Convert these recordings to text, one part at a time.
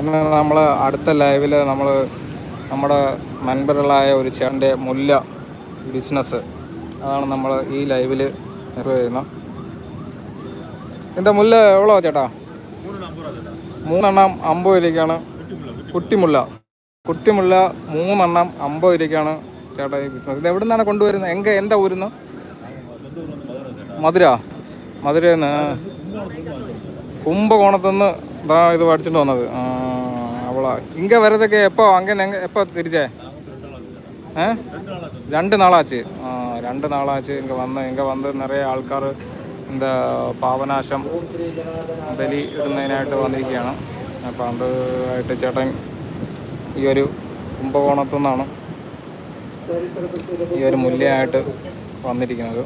ഇന്ന് നമ്മൾ അടുത്ത ലൈവിൽ നമ്മൾ നമ്മുടെ മെൻബറുകളായ ഒരു ചേട്ടന്റെ മുല്ല ബിസിനസ് അതാണ് നമ്മൾ ഈ ലൈവിൽ നിർവഹിക്കുന്നത്. എന്താ മുല്ല എവ്വളോ ചേട്ടാ? മൂന്നെണ്ണം അമ്പത് രൂപയ്ക്കാണ്. കുട്ടിമുല്ല. കുട്ടിമുല്ല മൂന്നെണ്ണം അമ്പത് രൂപയ്ക്കാണ് ചേട്ടാ ഈ ബിസിനസ്. ഇത് എവിടെ നിന്നാണ് കൊണ്ടുവരുന്നത്? എങ്ക എന്താ ഊരുന്നു? മധുര. മധുരന്ന് കുംഭകോണത്തുനിന്ന് ഇതാ ഇത് പഠിച്ചിട്ട് വന്നത്. ആ, അവളാ. ഇങ്ക വരതൊക്കെ എപ്പോ? അങ്ങനെ എപ്പോ തിരിച്ചേ? ഏ? രണ്ട് നാളാച്ച്. രണ്ട് നാളാച്ച് ഇങ്ങ വന്ന് ഇങ്ങ വന്ന് നിറയെ ആൾക്കാർ എന്താ പാവനാശം ബലി ഇടുന്നതിനായിട്ട് വന്നിരിക്കുകയാണ്. അപ്പോൾ അത് ആയിട്ട് ചേട്ടൻ ഈ ഒരു കുംഭകോണത്തു നിന്നാണ് ഈ ഒരു മുല്ലയായിട്ട് വന്നിരിക്കുന്നത്.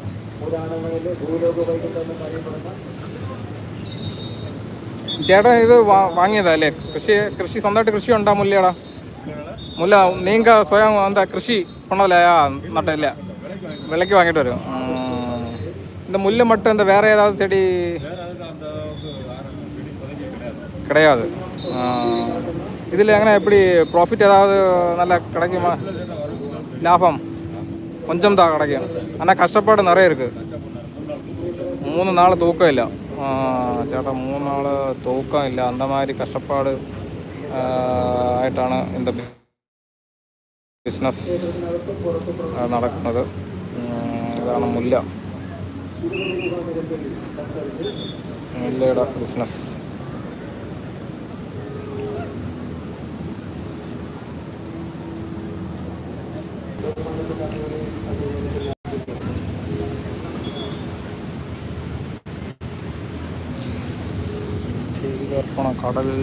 ചേട്ടൻ ഇത് വാങ്ങിയതല്ലേ? കൃഷി കൃഷി സ്വന്തമായിട്ട് കൃഷി ഉണ്ടാ മുല്ലയാടാ? മുല്ല നീങ്ക സ്വയം എന്താ കൃഷി പണതല്ലേ നട്ടില്ല? വിലയ്ക്ക് വാങ്ങിയിട്ട് വരും. இந்த முள்ளு மட்டும் இந்த வேற ஏதாவது செடி கிடையாது இதில் எங்கே எப்படி ப்ராஃபிட் ஏதாவது நல்லா கிடைக்குமா லாபம் கொஞ்சம் தான் கிடைக்கும் ஆனால் கஷ்டப்பாடு நிறைய இருக்குது மூணு நாள் தூக்கம் இல்லை ആ ചേട്ടാ മൂന്നാൾ തൂക്കമില്ല. അന്തമാതിരി കഷ്ടപ്പാട് ആയിട്ടാണ് എന്റെ ബിസിനസ് നടക്കുന്നത്. ഇതാണ് മുല്ല. മുല്ലയുടെ ബിസിനസ്. Thank ஏற்பன கடல்